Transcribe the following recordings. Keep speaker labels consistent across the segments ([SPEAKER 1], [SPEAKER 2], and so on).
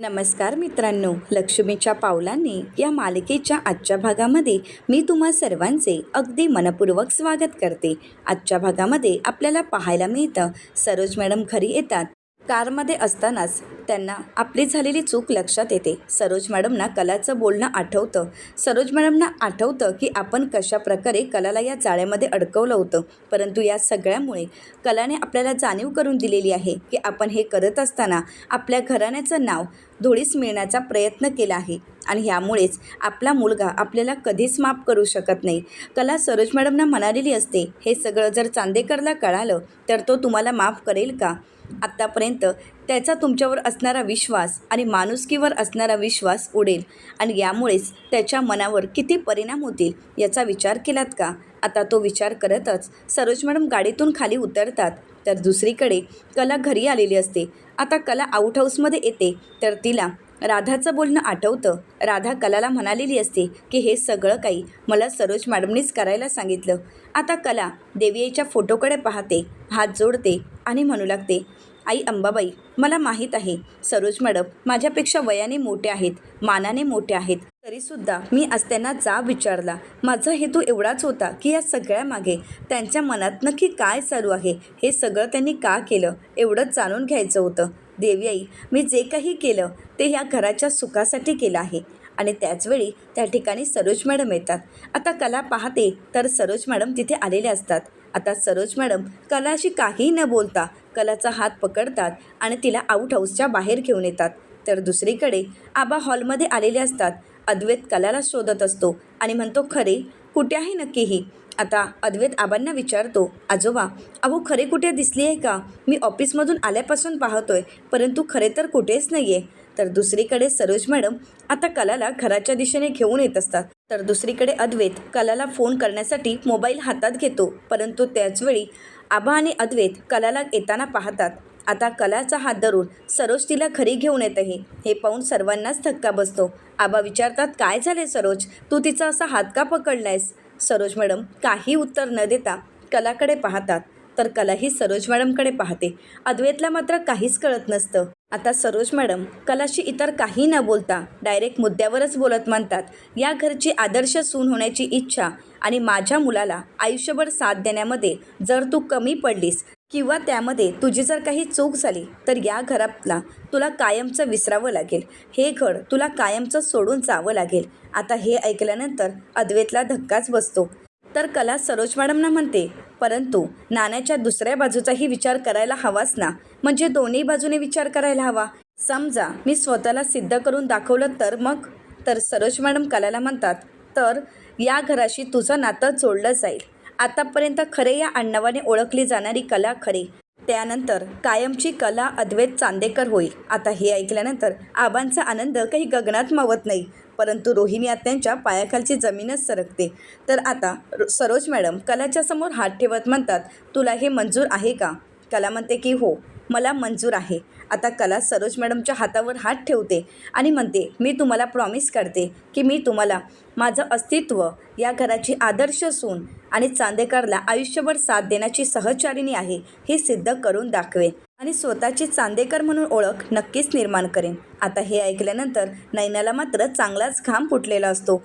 [SPEAKER 1] नमस्कार मित्रांनो लक्ष्मीच्या पावलांनी या मालिकेच्या आजच्या भागामध्ये मी तुम्हा सर्वांचे अगदी मनपूर्वक स्वागत करते. आजच्या भागामध्ये आपल्याला पाहायला मिळतं सरोज मॅडम घरी येतात कारमध्ये असतानाच त्यांना आपली झालेली चूक लक्षात येते. सरोज मॅडमना कलाचं बोलणं आठवतं. सरोज मॅडमना आठवतं की आपण कशा प्रकारे कलाला या जाळ्यामध्ये अडकवलं होतं. परंतु या सगळ्यामुळे कलाने आपल्याला जाणीव करून दिलेली आहे की आपण हे करत असताना आपल्या घराण्याचं नाव धुळीस मिळण्याचा प्रयत्न केला आहे. आणि ह्यामुळेच आपला मुलगा आपल्याला कधीच माफ करू शकत नाही. कला सरोज मॅडमना म्हणालेली असते हे सगळं जर चांदेकरला कळालं तर तो तुम्हाला माफ करेल का? आत्तापर्यंत त्याचा तुमच्यावर असणारा विश्वास आणि माणुसकीवर असणारा विश्वास उडेल. आणि यामुळेच त्याच्या मनावर किती परिणाम होतील याचा विचार केलात का? आता तो विचार करतच सरोज मॅडम गाडीतून खाली उतरतात. तर दुसरीकडे कला घरी आलेली असते. आता कला आउट हाऊसमध्ये येते. तर तिला राधाचं बोलणं आठवतं. राधा कलाला म्हणालेली असते की हे सगळं काही मला सरोज मॅडमनीच करायला सांगितलं. आता कला देवीआईच्या फोटोकडे पाहते. हात जोडते. आणि म्हणू लागते आई अंबाबाई मला माहीत आहे सरोज मॅडम माझ्यापेक्षा वयाने मोठे आहेत मानाने मोठे आहेत. तरीसुद्धा मी आज त्यांना जाब विचारला. माझा हेतू एवढाच होता की या सगळ्यामागे त्यांच्या मनात नक्की काय चालू आहे हे सगळं त्यांनी का केलं एवढंच जाणून घ्यायचं होतं. देवी आई मी जे काही केलं ते ह्या घराच्या सुखासाठी केलं आहे. आणि त्याचवेळी त्या ठिकाणी सरोज मॅडम येतात. आता कला पाहते तर सरोज मॅडम तिथे आलेले असतात. आता सरोज मॅडम कलाशी काहीही न बोलता कलाचा हात पकडतात आणि तिला आऊट हाऊसच्या बाहेर घेऊन येतात. तर दुसरीकडे आबा हॉलमध्ये आलेले असतात. अद्वैत कलाला शोधत असतो आणि म्हणतो खरे कुठे आहे नक्कीही. आता अद्वैत आबांना विचारतो आजोबा अहो खरे कुठे दिसली आहे का? मी ऑफिसमधून आल्यापासून पाहतोय परंतु खरे तर कुठेच नाही आहे तर दुसरीकडे सरोज मॅडम आता कलाला घराच्या दिशेने घेऊन येत असतात. तर दुसरीकडे अद्वैत कलाला फोन करण्यासाठी मोबाईल हातात घेतो. परंतु त्याचवेळी आबा आणि अद्वैत कलाला येताना पाहतात. आता कलाचा हात धरून सरोज तिला घरी घेऊन येत आहे हे पाहून सर्वांनाच धक्का बसतो. आबा विचारतात काय झाले सरोज? तू तिचा असा हात का पकडलायस? सरोज मॅडम काही उत्तर न देता कलाकडे पाहतात. तर कला ही सरोज मॅडमकडे पाहते. अद्वैतला मात्र काहीच कळत नसतं. आता सरोज मॅडम कलाशी इतर काही न बोलता डायरेक्ट मुद्द्यावरच बोलत म्हणतात. या घरची आदर्श सून होण्याची इच्छा आणि माझ्या मुलाला आयुष्यभर साथ देण्यामध्ये जर तू कमी पडलीस किंवा त्यामध्ये तुझी जर काही चूक झाली तर या घरातला तुला कायमचं विसरावं लागेल. हे घर तुला कायमचं सोडून जावं लागेल. आता हे ऐकल्यानंतर अद्वैतला धक्काच बसतो. तर कला सरोज मॅडमना म्हणते परंतु नाण्याच्या दुसऱ्या बाजूचाही विचार करायला हवाच ना. म्हणजे दोन्ही बाजूने विचार करायला हवा. समजा मी स्वतःला सिद्ध करून दाखवलं तर मग? तर सरोज मॅडम कलाला म्हणतात तर या घराशी तुझं नातं जोडलं जाईल. आतापर्यंत खरे या आडनावाने ओळखली जाणारी कला खरे. त्यानंतर कायमची कला अद्वैत चांदेकर होईल. आता हे ऐकल्यानंतर आबांचा आनंद काही गगनात मावत नाही परंतु रोहिणी आत्यांच्या पायाखालची जमीनच सरकते. तर आता सरोज मॅडम कलाच्या समोर हात ठेवत म्हणतात तुला हे मंजूर आहे का? कला म्हणते की हो मला मंजूर आहे. आता कला सरोज मॅडमच्या हातावर हात ठेवते आणि म्हणते मी तुम्हाला प्रॉमिस करते की मी तुम्हाला माझं अस्तित्व या घराची आदर्श सून आणि चांदेकरला आयुष्यभर साथ देण्याची सहचारिणी आहे हे सिद्ध करून दाखवेन आणि स्वतःची चांदेकर म्हणून ओळख नक्कीच निर्माण करेन. आता हे ऐकल्यानंतर नैनाला मात्र चांगलाच घाम फुटलेला असतो.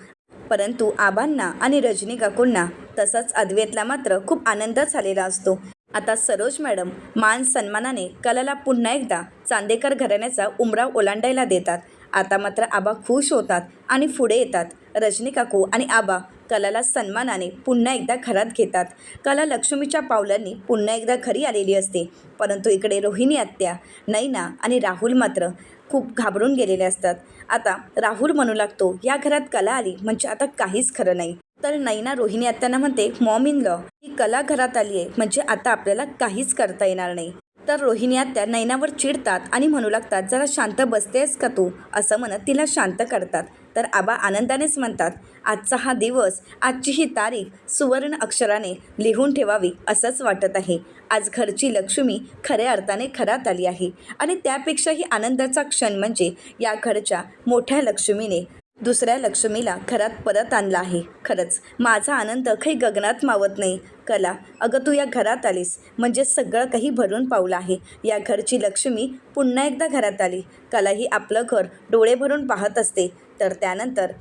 [SPEAKER 1] परंतु आबांना आणि रजनी काकूंना तसंच अद्वैतला मात्र खूप आनंद झालेला असतो. आता सरोज मॅडम मान सन्मानाने कलाला पुन्हा एकदा चांदेकर घराण्याचा उमराव ओलांडायला देतात. आता मात्र आबा खुश होतात आणि पुढे येतात. रजनी काकू आणि आबा कलाला सन्मानाने पुन्हा एकदा घरात घेतात. कला लक्ष्मीच्या पावलांनी पुन्हा एकदा घरी आलेली असते. परंतु इकडे रोहिणी आत्या नैना आणि राहुल मात्र खूप घाबरून गेलेले असतात. आता राहुल म्हणू लागतो या घरात कला आली म्हणजे आता काहीच खरं नाही. तर नैना रोहिणी आत्यांना म्हणते मॉम इन लॉ ही कला घरात आली आहे म्हणजे आता आपल्याला काहीच करता येणार नाही. तर रोहिणी आत्या नैनावर चिडतात आणि म्हणू लागतात जरा शांत बसतेस का तू? असं म्हणत तिला शांत करतात. तर आबा आनंदानेच म्हणतात आजचा हा दिवस आजची ही तारीख सुवर्ण अक्षराने लिहून ठेवावी असंच वाटत आहे. आज घरची लक्ष्मी खऱ्या अर्थाने खरात आली आहे आणि त्यापेक्षाही आनंदाचा क्षण म्हणजे या घरच्या मोठ्या लक्ष्मीने दुसऱ्या लक्ष्मीला घरात परत आणलं आहे. खरंच माझा आनंद काही गगनात मावत नाही. कला अगं तू या घरात आलीस. म्हणजे सगळं काही भरून पावलं आहे. या घरची लक्ष्मी पुन्हा एकदा घरात आली. कला ही आपलं घर डोळे भरून पाहत असते. तर त्यानंतर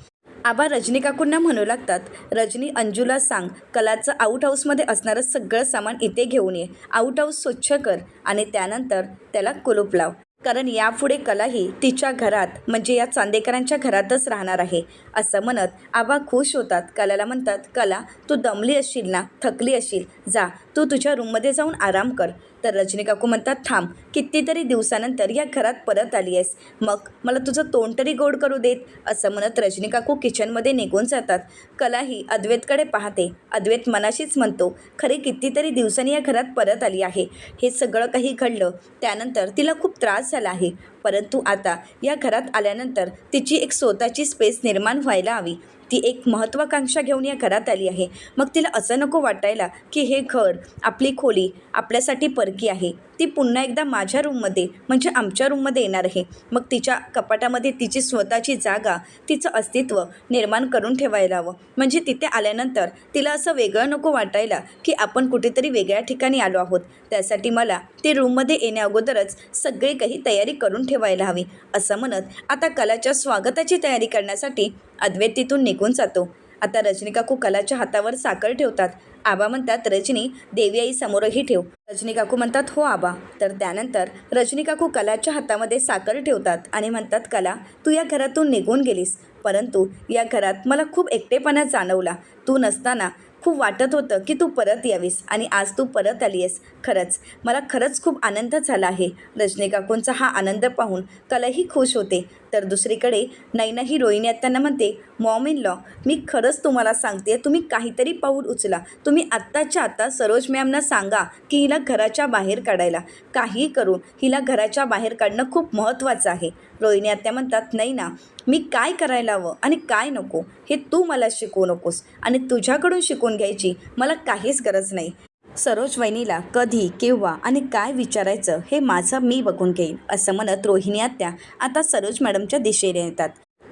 [SPEAKER 1] आबा रजनी काकूंना म्हणू लागतात रजनी अंजूला सांग कलाचं आऊट हाऊसमध्ये असणारं सगळं सामान इथे घेऊन ये. आऊट हाऊस स्वच्छ कर. आणि त्यानंतर त्याला कुलूप लाव. कारण यापुढे कलाही तिच्या घरात म्हणजे या चांदेकरांच्या घरातच राहणार आहे असं म्हणत आबा खुश होतात. कलाला म्हणतात कला तू दमली असशील ना? थकली असशील. जा तू तुझ्या रूममध्ये जाऊन आराम कर. तर रजनी काकू म्हणतात थांब कितीतरी दिवसानंतर या घरात परत आली आहेस मग मला तुझं तोंड तरी गोड करू देत असं म्हणत रजनी काकू किचनमध्ये निघून जातात. कलाही अद्वैतकडे पाहते. अद्वैत मनाशीच म्हणतो खरे कितीतरी दिवसांनी या घरात परत आली आहे. हे सगळं काही घडलं. त्यानंतर तिला खूप त्रास झाला आहे. परंतु आता या घरात आल्यानंतर तिची एक स्वतःची स्पेस निर्माण व्हायला हवी. ती एक महत्त्वाकांक्षा घेऊन या घरात आली आहे. मग तिला असं नको वाटायला की हे घर आपली खोली आपल्यासाठी परकी आहे. ती पुन्हा एकदा माझ्या रूममध्ये म्हणजे आमच्या रूममध्ये येणार आहे. मग तिच्या कपाटामध्ये तिची स्वतःची जागा तिचं अस्तित्व निर्माण करून ठेवायला हवं. म्हणजे तिथे आल्यानंतर तिला असं वेगळं नको वाटायला की आपण कुठेतरी वेगळ्या ठिकाणी आलो आहोत. त्यासाठी मला ती रूममध्ये येण्या अगोदरच सगळी काही तयारी करून ठेवायला हवी. असं म्हणत आता कलाच्या स्वागताची तयारी करण्यासाठी अद्वैत तिथून निघून जातो. आता रजनीकाकू कलाच्या हातावर साखर ठेवतात. आबा म्हणतात रजनी देवी आई समोरही ठेव. रजनी काकू म्हणतात हो आबा. तर त्यानंतर रजनी काकू कलाच्या हातामध्ये साखर ठेवतात आणि म्हणतात कला तू या घरातून निघून गेलीस. परंतु या घरात मला खूप एकटेपणा जाणवला. तू नसताना खूप वाटत होतं की तू परत यावीस आणि आज तू परत आली आहेस खरंच मला खरंच खूप आनंद झाला आहे. रजनी काकूंचा हा आनंद पाहून कलाही खुश होते. तर दुसरीकडे नैनाही रोहिणी आत्यांना म्हणते मॉम इन लॉ मी खरंच तुम्हाला सांगते तुम्ही काहीतरी पाऊल उचला. तुम्ही आत्ताच्या आत्ता सरोज मॅमना सांगा की हिला घराच्या बाहेर काढायला. काही करून हिला घराच्या बाहेर काढणं खूप महत्त्वाचं आहे. रोहिणी आत्या म्हणतात नाही ना मी काय करायला हवं आणि काय नको? हे तू मला शिकवू नकोस आणि तुझ्याकडून शिकून घ्यायची मला काहीच गरज नाही. सरोज वहिनीला कधी केव्हा आणि काय विचारायचं हे माझं मी बघून घेईन असं म्हणत रोहिणी आत्या आता सरोज मॅडमच्या दिशेने येतात.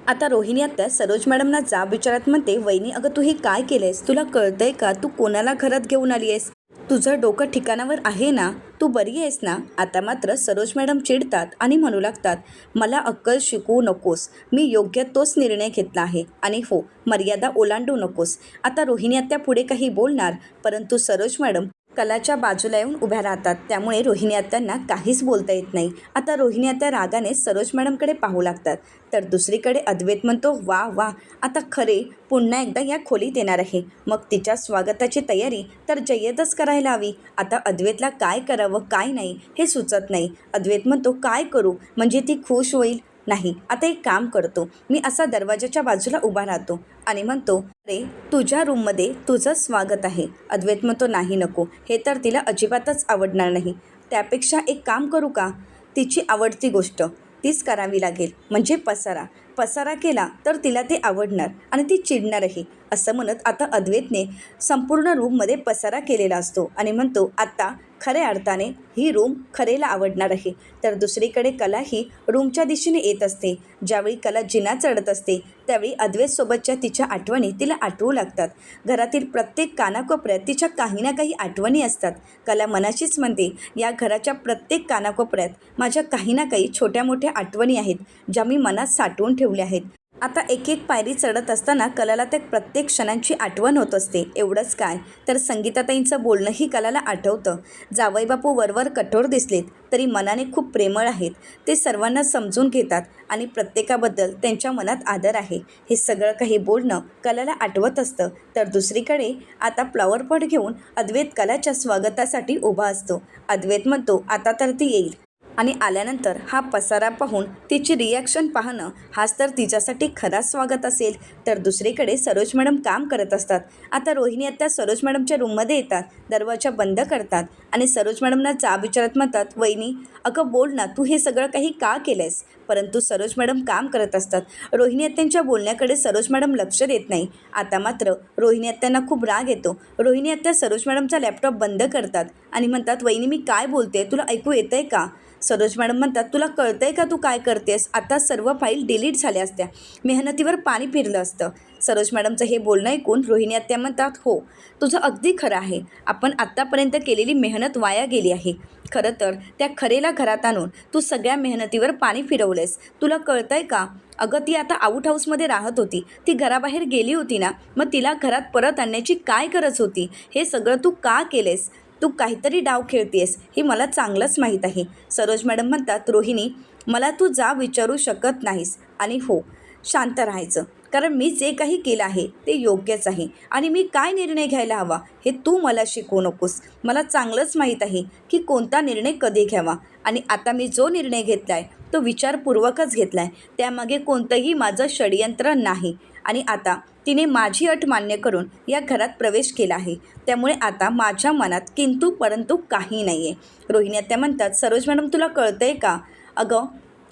[SPEAKER 1] आता रोहिणी आत्या सरोज मॅडमना जाब विचारत म्हणते वहिनी अगं तू हे काय केलंयस? तुला कळतंय का? तू कोणाला घरात घेऊन आली आहेस तुझं डोकं ठिकाणावर आहे ना तू बरी आहेस ना? आता मात्र सरोज मॅडम चिडतात आणि म्हणू लागतात मला अक्कल शिकवू नकोस. मी योग्य तोच निर्णय घेतला आहे. आणि हो मर्यादा ओलांडू नकोस. आता रोहिणी आत्या पुढे काही बोलणार परंतु सरोज मॅडम कलाच्या बाजूला येऊन उभ्या राहतात. त्यामुळे रोहिणी आत्यांना काहीच बोलता येत नाही. आता रोहिणी आत्या रागाने सरोज मॅडमकडे पाहू लागतात. तर दुसरीकडे अद्वैत म्हणतो वा वा आता खरे पुन्हा एकदा या खोलीत येणार आहे. मग तिच्या स्वागताची तयारी तर जय्यतच करायला हवी. आता अद्वैतला काय करावं काय नाही हे सुचत नाही. अद्वैत म्हणतो काय करू? म्हणजे ती खुश होईल? नाही आता एक काम करतो. मी असा दरवाजाच्या बाजूला उभा राहतो आणि म्हणतो अरे तुझ्या रूममध्ये तुझं स्वागत आहे. अद्वैत म्हणतो नाही नको. हे तर तिला अजिबातच आवडणार नाही. त्यापेक्षा एक काम करू का? तिची आवडती गोष्ट तीच करावी लागेल. म्हणजे पसारा. पसारा केला तर तिला ते आवडणार आणि ती चिडणारही असं म्हणत आता अद्वैतने संपूर्ण रूममध्ये पसारा केलेला असतो आणि म्हणतो आत्ता खऱ्या अर्थाने ही रूम खरेला आवडणार आहे. तर दुसरीकडे कला ही रूमच्या दिशेने येत असते. ज्यावेळी कला जिना चढत असते त्यावेळी अद्वैतसोबतच्या तिच्या आठवणी तिला आठवू लागतात. घरातील प्रत्येक कानाकोपऱ्यात तिच्या काही ना काही आठवणी असतात. कला मनाशीच म्हणते या घराच्या प्रत्येक कानाकोपऱ्यात माझ्या काही ना काही छोट्या मोठ्या आठवणी आहेत ज्या मी मनात साठवून ठेवले आहेत. आता एक एक पायरी चढत असताना कलाला त्या प्रत्येक क्षणांची आठवण होत असते. एवढंच काय? तर संगीताताईंचं बोलणंही कलाला आठवतं. जावई बापू वरवर कठोर दिसलेत तरी मनाने खूप प्रेमळ आहेत. ते सर्वांना समजून घेतात आणि प्रत्येकाबद्दल त्यांच्या मनात आदर आहे. हे सगळं काही बोलणं कलाला आठवत असतं. तर दुसरीकडे आता फ्लॉवर पॉट घेऊन अद्वैत कलाच्या स्वागतासाठी उभा असतो. अद्वैत म्हणतो आता तर ती येईल. आणि आल्यानंतर हा पसारा पाहून तिची रिॲक्शन पाहणं हाच तर तिच्यासाठी खरा स्वागत असेल. तर दुसरीकडे सरोज मॅडम काम करत असतात. आता रोहिणी आता सरोज मॅडमच्या रूममध्ये येतात. दरवाजा बंद करतात आणि सरोज मॅडमना जा विचारत म्हणतात वहिनी अगं बोल ना तू हे सगळं काही का केलं आहेस परंतु सरोज मॅडम काम करत असतात. रोहिणी आत्यांच्या बोलण्याकडे सरोज मॅडम लक्ष देत नाही. आता मात्र रोहिणी आत्यांना खूप राग येतो. रोहिणी आत्या सरोज मॅडमचा लॅपटॉप बंद करतात आणि म्हणतात वहिनी मी काय बोलते तुला ऐकू येतं आहे का? सरोज मॅडम म्हणतात तुला कळतंय का तू काय करतेस? आता सर्व फाईल डिलीट झाल्या असत्या. मेहनतीवर पाणी फिरलं असतं. सरोज मॅडमचं हे बोलणं ऐकून रोहिणी आत्या म्हणतात हो तुझं अगदी खरं आहे. आपण आत्तापर्यंत केलेली मेहनत वाया गेली आहे. खरं तर त्या खरेला घरात आणून तू सगळ्या मेहनतीवर पाणी फिरवलेस तुला कळतंय का? अगं ती आता आऊट हाऊसमध्ये राहत होती. ती घराबाहेर गेली होती ना? मग तिला घरात परत आणण्याची काय गरज होती? हे सगळं तू का केलेस तू काहीतरी डाव खेळतेस हे मला चांगलंच माहीत आहे. सरोज मॅडम म्हणतात रोहिणी मला तू जा विचारू शकत नाहीस. आणि हो शांत राहायचं. कारण मी जे काही केलं आहे ते योग्यच आहे. आणि मी काय निर्णय घ्यायला हवा हे तू मला शिकवू नकोस. मला चांगलंच माहीत आहे की कोणता निर्णय कधी घ्यावा. आणि आता मी जो निर्णय घेतला आहे तो विचारपूर्वकच घेतला आहे त्यामागे कोणतंही माझं षडयंत्र नाही. आणि आता तिने माझी अट मान्य करून या घरात प्रवेश केला आहे. त्यामुळे आता माझ्या मनात किंतु परंतु काही नाही आहे रोहिणी त्या म्हणतात सरोज मॅडम तुला कळतं आहे का? अगं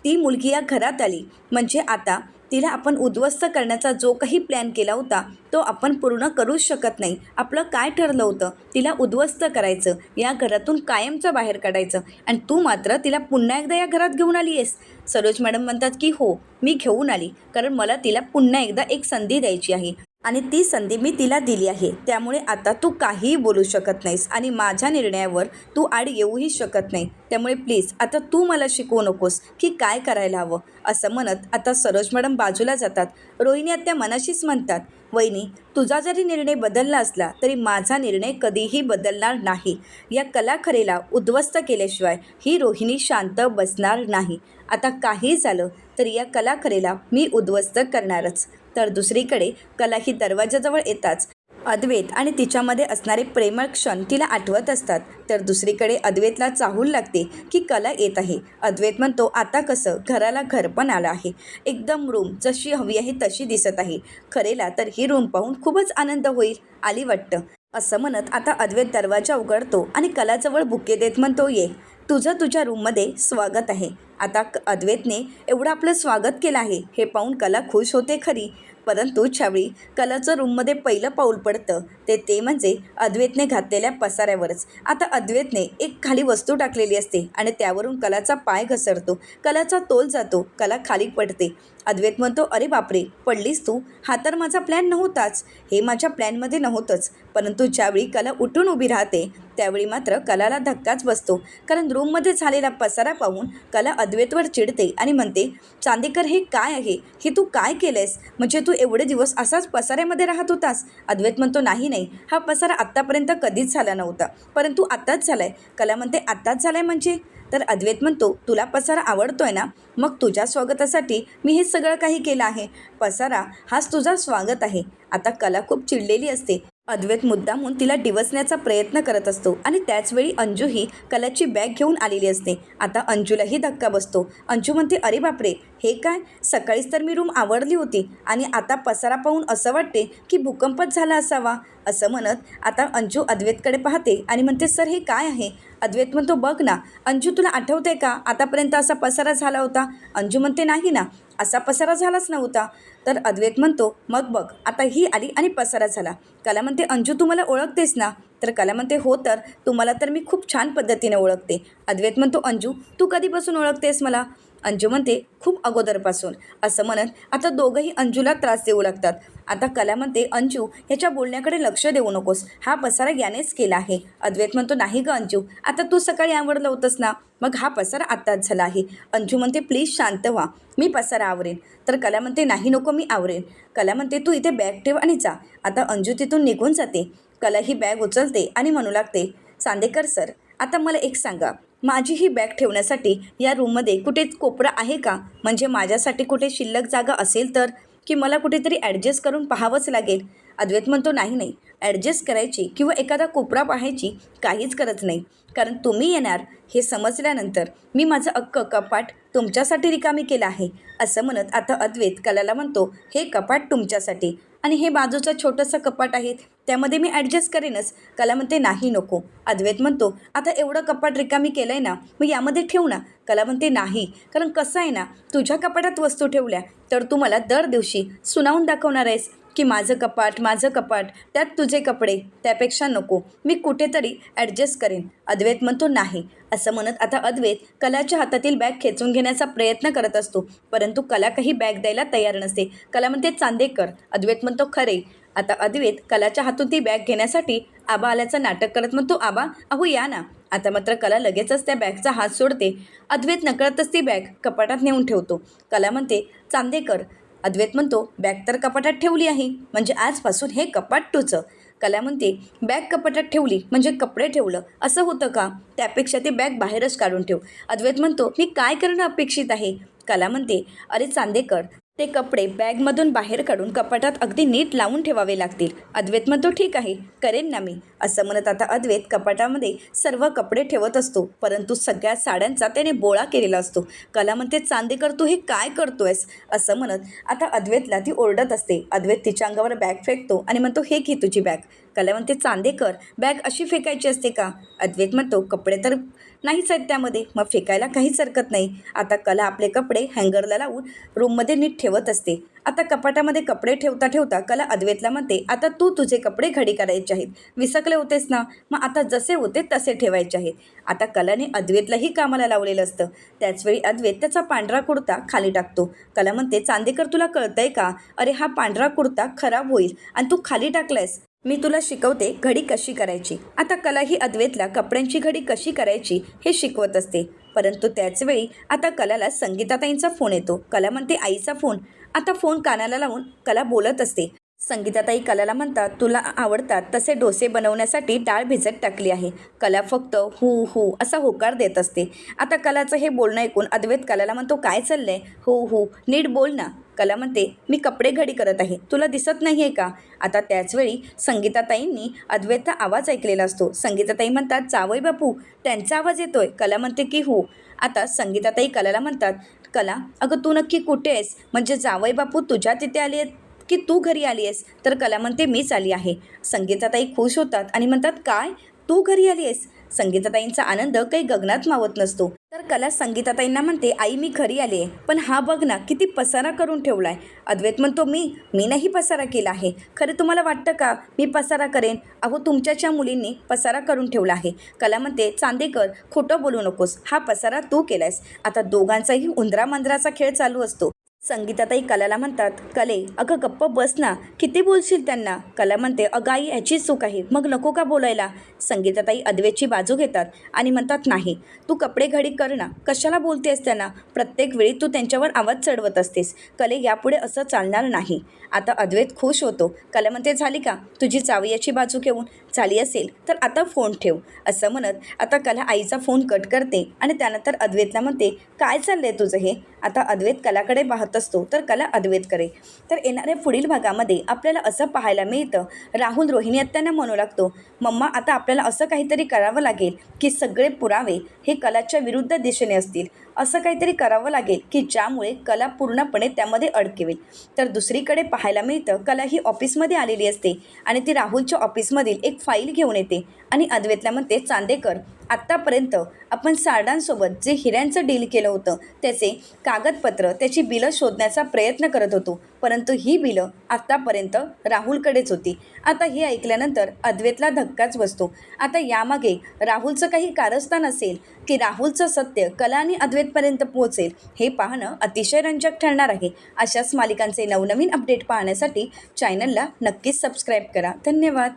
[SPEAKER 1] ती मुलगी या घरात आली. म्हणजे आता तिला आपण उद्ध्वस्त करण्याचा जो काही प्लॅन केला होता तो आपण पूर्ण करूच शकत नाही. आपलं काय ठरलं होतं? तिला उद्ध्वस्त करायचं या घरातून कायमचं बाहेर काढायचं आणि तू मात्र तिला पुन्हा एकदा या घरात घेऊन आली आहेस. सरोज मॅडम म्हणतात की हो मी घेऊन आली कारण मला तिला पुन्हा एकदा एक संधी द्यायची आहे. आणि ती संधी मी तिला दिली आहे. त्यामुळे आता तू काहीही बोलू शकत नाहीस आणि माझ्या निर्णयावर तू आड येऊही शकत नाही. त्यामुळे प्लीज आता तू मला शिकवू नकोस की काय करायला हवं. असं म्हणत आता सरोज मॅडम बाजूला जातात. रोहिणी आत्या मनाशीच म्हणतात वहिनी तुझा जरी निर्णय बदलला असला तरी माझा निर्णय कधीही बदलणार नाही. या कलाखरेला उद्ध्वस्त केल्याशिवाय ही रोहिणी शांत बसणार नाही. आता काही झालं तर या कलाखरेला मी उद्ध्वस्त करणारच. तर दुसरीकडे कला ही दरवाजाजवळ येताच. अद्वैत आणि तिच्यामध्ये असणारे प्रेमळ क्षण तिला आठवत असतात. तर दुसरीकडे अद्वैतला चाहूल लागते की कला येत आहे. अद्वैत म्हणतो आता कसं? घराला घर पण आलं आहे. एकदम रूम जशी हवी आहे तशी दिसत आहे. खरेला तर ही रूम पाहून खूपच आनंद होईल आली वाटतं. असं म्हणत आता अद्वैत दरवाजा उघडतो आणि कलाजवळ बुके देत म्हणतो ये. तुझं तुझ्या रूममध्ये स्वागत आहे. आता क- अद्वैतने एवढं आपलं स्वागत केलं आहे हे पाहून कला खुश होते खरी. परंतु छावळी कलाचं रूममध्ये पहिलं पाऊल पडतं. ते ते म्हणजे अद्वैतने घातलेल्या पसाऱ्यावरच. आता अद्वैतने एक खाली वस्तू टाकलेली असते आणि त्यावरून कलाचा पाय घसरतो. कलाचा तोल जातो. कला खाली पडते. अद्वैत म्हणतो अरे बापरे पडलीस तू? हा तर माझा प्लॅन नव्हताच. हे माझ्या प्लॅनमध्ये नव्हतंच. परंतु ज्यावेळी कला उठून उभी राहते. त्यावेळी मात्र कलाला धक्काच बसतो. कारण रूममध्ये झालेला पसारा पाहून कला अद्वैतवर चिडते आणि म्हणते चांदेकर हे काय आहे? हे तू काय केलंयस? म्हणजे तू एवढे दिवस असाच पसाऱ्यामध्ये राहत होतास? अद्वैत म्हणतो नाही नाही. हा पसारा आत्तापर्यंत कधीच झाला नव्हता. परंतु आत्ताच झाला आहे कला म्हणते आत्ताच झाला आहे म्हणजे? तर अद्वैत म्हणतो तुला पसारा आवडतोय ना? मग तुझ्या स्वागतासाठी मी हे सगळं काही केलं आहे. पसारा हाच तुझा स्वागत आहे. आता कला खूप चिडलेली असते. अद्वैत मुद्दामहून तिला डिवसण्याचा प्रयत्न करत असतो आणि त्याचवेळी अंजू ही कलाची बॅग घेऊन आलेली असते. आता अंजूलाही धक्का बसतो. अंजू म्हणते अरे बापरे हे काय? सकाळीच तर मी रूम आवडली होती आणि आता पसारा पाहून असं वाटते की भूकंपच झाला असावा. असं म्हणत आता अंजू अद्वैतकडे पाहते आणि म्हणते सर हे काय आहे? अद्वैत म्हणतो बघ ना अंजू तुला आठवते का? आतापर्यंत असा पसारा झाला होता. अंजू म्हणते नाही ना असा पसारा झालाच नव्हता. तर अद्वैत म्हणतो मग बघ आता ही आली आणि पसारा झाला. कला म्हणते अंजू तुम्हाला ओळखतेस ना? तर कला म्हणते हो तर तुम्हाला तर मी खूप छान पद्धतीने ओळखते. अद्वैत म्हणतो अंजू तू कधीपासून ओळखतेस मला? अंजू म्हणते खूप अगोदरपासून. असं म्हणत आता दोघंही अंजूला त्रास देऊ लागतात. आता कला म्हणते अंजू ह्याच्या बोलण्याकडे लक्ष देऊ नकोस. हा पसारा यानेच केला आहे. अद्वैत म्हणतो नाही ग अंजू आता तू सकाळी आवडलं होतंस ना? मग हा पसारा आत्ताच झाला आहे. अंजू म्हणते प्लीज शांत व्हा. मी पसारा आवरेन. तर कला म्हणते नाही नको मी आवरेन. कला म्हणते तू इथे बॅग ठेव आणि जा. आता अंजू तिथून निघून जाते. कला ही बॅग उचलते आणि म्हणू लागते चांदेकर सर आता मला एक सांगा. माझी ही बॅग ठेवण्यासाठी या रूममध्ये कुठे कोपरा आहे का? म्हणजे माझ्यासाठी कुठे शिल्लक जागा असेल तर? की मला कुठेतरी ॲडजस्ट करून पाहावंच लागेल? अद्वैत म्हणतो नाही नाही. ॲडजस्ट करायची किंवा एखादा कोपरा पाहायची काहीच करत नाही. कारण तुम्ही येणार हे समजल्यानंतर मी माझं अक्क कपाट तुमच्यासाठी रिकामी केलं आहे. असं म्हणत आता अद्वैत कलाला म्हणतो हे कपाट तुमच्यासाठी. आणि हे बाजूचं छोटंसं कपाट आहे त्यामध्ये मी ॲडजस्ट करेनच. कला म्हणते नाही नको. अद्वैत म्हणतो आता एवढं कपाट रिकामी केलं आहे ना मग यामध्ये ठेवू ना. कला म्हणते नाही. कारण कसं आहे ना तुझ्या कपाटात वस्तू ठेवल्या तर तू मला दर दिवशी सुनावून दाखवणार आहेस की माझं कपाट माझं कपाट त्यात तुझे कपडे त्यापेक्षा नको. मी कुठेतरी ॲडजस्ट करेन. अद्वैत म्हणतो नाही. असं म्हणत आता अद्वैत कलाच्या हातातील बॅग खेचून घेण्याचा प्रयत्न करत असतो. परंतु कला काही बॅग द्यायला तयार नसते. कला म्हणते चांदेकर. अद्वैत म्हणतो खरे. आता अद्वैत कलाच्या हातून ती बॅग घेण्यासाठी आबा आल्याचं नाटक करत म्हणतो आबा अहो या ना. आता मात्र कला लगेचच त्या बॅगचा हात सोडते. अद्वैत नकळतच ती बॅग कपाटात नेऊन ठेवतो. कला म्हणते चांदेकर. अद्वैत म्हणतो बॅग तर कपाटात ठेवली आहे. म्हणजे आजपासून हे कपाट तुझं. कला म्हणते बॅग कपाटात ठेवली म्हणजे कपडे ठेवलं असं होतं का? त्यापेक्षा ती बॅग बाहेरच काढून ठेव. अद्वैत म्हणतो मी काय करणं अपेक्षित आहे? कला म्हणते अरे चांदेकर ते कपडे बॅगमधून बाहेर काढून कपाटात अगदी नीट लावून ठेवावे लागतील. अद्वैत म्हणतो ठीक आहे करेन ना मी. असं म्हणत आता अद्वैत कपाटामध्ये सर्व कपडे ठेवत असतो परंतु सगळ्या साड्यांचा त्याने बोळा केलेला असतो. कला म्हणते चांदेकर तू हे काय करतोयस? असं म्हणत आता अद्वैतला ती ओरडत असते. अद्वैत तिच्या अंगावर बॅग फेकतो आणि म्हणतो हे घे तुझी बॅग. कला म्हणते चांदेकर बॅग अशी फेकायची असते का? अद्वैत म्हणतो कपडे तर नाहीच आहेत त्यामध्ये. मग फेकायला काहीच हरकत नाही. आता कला आपले कपडे हँगरला लावून रूममध्ये नीट ठेवत असते. आता कपाटामध्ये कपडे ठेवता ठेवता कला अद्वैतला म्हणते आता तू तुझे कपडे घडी करायचे आहेत. विसकले होतेस ना मग आता जसे होते तसे ठेवायचे आहेत. आता कलाने अद्वैतलाही कामाला लावलेलं असतं. त्याचवेळी अद्वैत त्याचा पांढरा कुर्ता खाली टाकतो. कला म्हणते चांदेकर तुला कळतंय का? अरे हा पांढरा कुर्ता खराब होईल आणि तू खाली टाकलायस. मी तुला शिकवते घडी कशी करायची. आता कला ही अद्वैतला कपड्यांची घडी कशी करायची हे शिकवत असते. परंतु त्याचवेळी आता कलाला संगीताताईंचा फोन येतो. कला म्हणते आईचा फोन. आता फोन कानाला लावून कला बोलत असते. संगीताताई कलाला म्हणतात तुला आवडतात तसे डोसे बनवण्यासाठी डाळ भिजत टाकली आहे. कला फक्त हू हू असा होकार देत असते. आता कलाचं हे बोलणं ऐकून अद्वैत कलाला म्हणतो काय चाललंय? हो हो नीट बोल ना. कला म्हणते मी कपडे घडी करत आहे. तुला दिसत नाही आहे का? आता त्याचवेळी संगीताताईंनी अद्वैतचा आवाज ऐकलेला असतो. संगीताताई म्हणतात जावई बापू त्यांचा आवाज येतोय. कला म्हणते की हो. आता संगीताताई कलाला म्हणतात कला अगं तू नक्की कुठे आहेस? म्हणजे जावई बापू तुझ्या तिथे आली आहेत की तू घरी आली आहेस? तर कला म्हणते मीच आली आहे. संगीताताई खुश होतात आणि म्हणतात काय? तू घरी आली आहेस? संगीताताईंचा आनंद काही गगनात मावत नसतो. तर कला संगीताताईंना म्हणते आई मी घरी आली आहे पण हा बघ ना किती पसारा करून ठेवला आहे अद्वैत म्हणतो मी मी नाही पसारा केला आहे. खरं तुम्हाला वाटतं का? मी पसारा करेन? अहो तुमच्याच्या मुलींनी पसारा करून ठेवला आहे. कला म्हणते चांदेकर खोटं बोलू नकोस. हा पसारा तू केलायस. आता दोघांचाही उंदरामांजराचा खेळ चालू असतो. संगीताताई कलाला म्हणतात कले अगं गप्प बस ना किती बोलशील त्यांना? कला म्हणते अगं आई ह्याची चूक आहे मग नको का बोलायला? संगीताताई अद्वैतची बाजू घेतात आणि म्हणतात नाही तू कपडे घडी कर ना कशाला बोलतेस त्यांना? प्रत्येक वेळी तू त्यांच्यावर आवाज चढवत असतेस. कले यापुढे असं चालणार नाही. आता अद्वैत खुश होतो. कला म्हणते झाली का? तुझी चावयाची बाजू घेऊन झाली असेल तर आता फोन ठेव. असं म्हणत आता कला आईचा फोन कट करते आणि त्यानंतर अद्वैतला म्हणते काय चाललंय तुझं हे? आता अद्वैत कलाकडे पाहतो. असतो तर कला अद्वैतकडे तर येणाऱ्या पुढील भागामध्ये आपल्याला असं पाहायला मिळतं राहुल रोहिणी अत्यांना म्हणू लागतो मम्मा आता आपल्याला असं काहीतरी करावं लागेल की सगळे पुरावे हे कलाच्या विरुद्ध दिशेने असतील. असं काहीतरी करावं लागेल की ज्यामुळे कला पूर्णपणे त्यामध्ये अडकेवेल. तर दुसरीकडे पाहायला मिळतं कला ही ऑफिसमध्ये आलेली असते आणि ती राहुलच्या ऑफिसमधील एक फाईल घेऊन येते. आणि अद्वैतला म्हणते चांदेकर आत्तापर्यंत आपण सारडांसोबत जे हिऱ्यांचं डील केलं होतं त्याचे कागदपत्र त्याची बिलं शोधण्याचा प्रयत्न करत होतो. परंतु ही बिलं आत्तापर्यंत राहुलकडेच होती. आता हे ऐकल्यानंतर अद्वैतला धक्काच बसतो. आता यामागे राहुलचं काही कारस्थान असेल की राहुलचं सत्य कला आणि अद्वैतपर्यंत पोहोचेल हे पाहणं अतिशय रंजक ठरणार आहे. अशाच मालिकांचे नवनवीन अपडेट पाहण्यासाठी चॅनलला नक्कीच सबस्क्राईब करा. धन्यवाद.